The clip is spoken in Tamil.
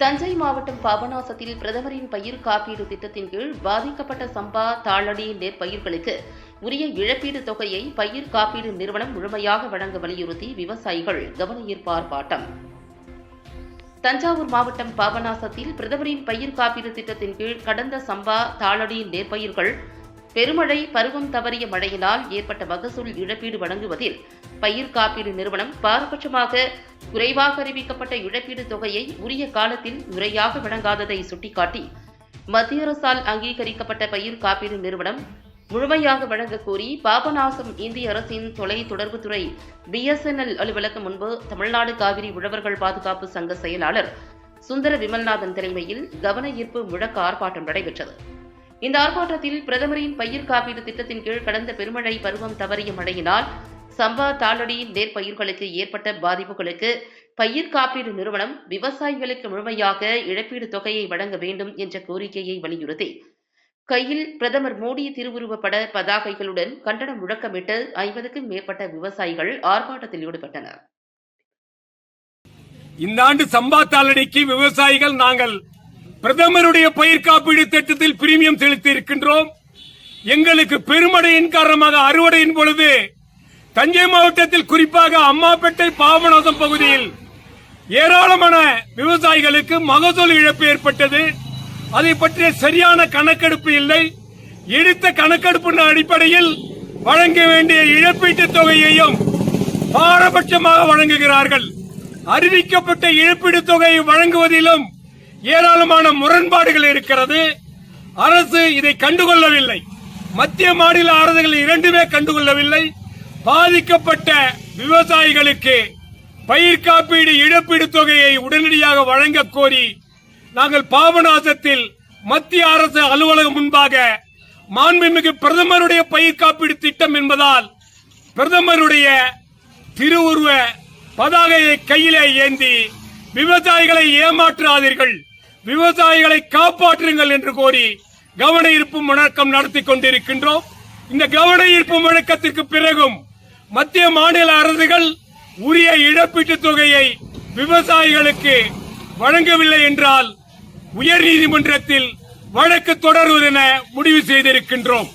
தஞ்சை மாவட்டம் பாபநாசத்தில் பிரதமரின் பயிர் காப்பீடு திட்டத்தின் கீழ் பாதிக்கப்பட்ட சம்பா தாளடி நெற்பயிர்களுக்கு உரிய இழப்பீடு தொகையை பயிர் காப்பீடு நிறுவனம் முழுமையாக வழங்க வலியுறுத்தி விவசாயிகள் கவனஈர்ப்பு ஆர்ப்பாட்டம் தஞ்சாவூர் மாவட்டம் பாபநாசத்தில் பிரதமரின் பயிர் காப்பீடு திட்டத்தின் கீழ் கடந்த சம்பா தாளடி நெற்பயிர்கள் பெருமழை பருவம் தவறிய மழையினால் ஏற்பட்ட மகசூல் இழப்பீடு வழங்குவதில் பயிர் காப்பீடு நிறுவனம் பாரபட்சமாக குறைவாக அறிவிக்கப்பட்ட இழப்பீடு தொகையை உரிய காலத்தில் முறையாக வழங்காததை சுட்டிக்காட்டி மத்திய அரசால் அங்கீகரிக்கப்பட்ட பயிர் காப்பீடு நிறுவனம் முழுமையாக வழங்க கோரி பாபநாசம் இந்திய அரசின் தொலை தொடர்புத்துறை பிஎஸ்என்எல் அலுவலகம் முன்பு தமிழ்நாடு காவிரி உழவர்கள் பாதுகாப்பு சங்க செயலாளர் சுந்தர விமல்நாதன் தலைமையில் கவன ஈர்ப்பு முழக்க ஆர்ப்பாட்டம் நடைபெற்றது. இந்த ஆர்ப்பாட்டத்தில் பிரதமரின் பயிர் காப்பீடு திட்டத்தின் கீழ் கடந்த பெருமழை பருவம் தவறிய மழையினால் சம்பா தாளடியின் நெற்பயிர்களுக்கு ஏற்பட்ட பாதிப்புகளுக்கு பயிர் காப்பீடு நிறுவனம் விவசாயிகளுக்கு முழுமையாக இழப்பீடு தொகையை வழங்க வேண்டும் என்ற கோரிக்கையை வலியுறுத்தி. கையில் பிரதமர் மோடி திருவுருவப்பட பதாகைகளுடன் கண்டன முழக்கமிட்டு ஐம்பதுக்கும் மேற்பட்ட விவசாயிகள் ஆர்ப்பாட்டத்தில் ஈடுபட்டனர். இந்த ஆண்டு சம்பா தாளடிக்கு விவசாயிகள் நாங்கள் பிரதமருடைய பயிர் காப்பீடு திட்டத்தில் பிரீமியம் செலுத்தி இருக்கின்றோம் எங்களுக்கு பெருமடையின் காரணமாக அறுவடையின் பொழுது தஞ்சை மாவட்டத்தில் குறிப்பாக அம்மாப்பேட்டை பாபநாசம் பகுதியில் ஏராளமான விவசாயிகளுக்கு மகசூல் இழப்பு ஏற்பட்டது. அதை பற்றிய சரியான கணக்கெடுப்பு இல்லை. எடுத்த கணக்கெடுப்பு அடிப்படையில் வழங்க வேண்டிய இழப்பீட்டுத் தொகையையும் பாரபட்சமாக வழங்குகிறார்கள். அறிவிக்கப்பட்ட இழப்பீடு தொகையை வழங்குவதிலும் ஏராளமான முரண்பாடுகள் இருக்கிறது. அரசு இதை கண்டுகொள்ளவில்லை. மத்திய மாநில அரசுகள் இரண்டுமே கண்டுகொள்ளவில்லை. பாதிக்கப்பட்ட விவசாயிகளுக்கு பயிர் காப்பீடு இழப்பீடு தொகையை உடனடியாக வழங்க கோரி நாங்கள் பாபநாசத்தில் மத்திய அரசு அலுவலகம் முன்பாக மாண்புமிகு பிரதமருடைய பயிர் காப்பீடு திட்டம் என்பதால் பிரதமருடைய திருவுருவ பதாகையை கையிலே ஏந்தி விவசாயிகளை ஏமாற்றாதீர்கள் விவசாயிகளை காப்பாற்றுங்கள் என்று கோரி கவன ஈர்ப்பு முழக்கம் நடத்தி கொண்டிருக்கின்றோம். இந்த கவன ஈர்ப்பு முழக்கத்திற்கு பிறகும் மத்திய மாநில அரசுகள் உரிய இழப்பீட்டுத் தொகையை விவசாயிகளுக்கு வழங்கவில்லை என்றால் உயர்நீதிமன்றத்தில் வழக்கு தொடருவதென முடிவு செய்திருக்கின்றோம்.